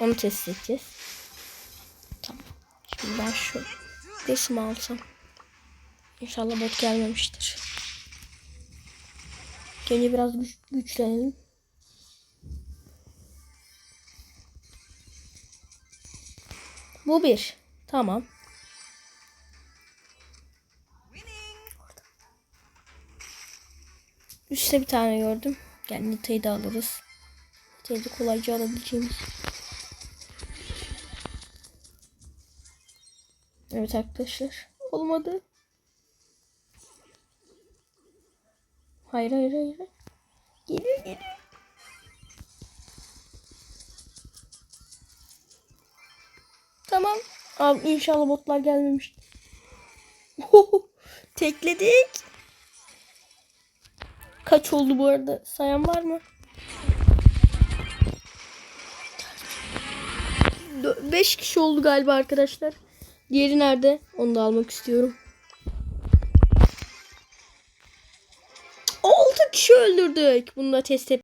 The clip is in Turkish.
Onu test edeceğiz. Tamam. Şimdi ben şu resmi alsam. İnşallah bot gelmemiştir. Önce biraz güç, güçlenelim. Bu bir. Tamam. Üstte bir tane gördüm. Yani Nita'yı da alırız. Nita'yı kolayca alabileceğimiz. Evet arkadaşlar. Olmadı. Hayır hayır hayır. Geliyor geliyor. Tamam. Abi inşallah botlar gelmemiş. Tekledik. Kaç oldu bu arada? Sayan var mı? 5 kişi oldu galiba arkadaşlar. Diğeri nerede? Onu da almak istiyorum. 6 kişi öldürdük. Bunu da test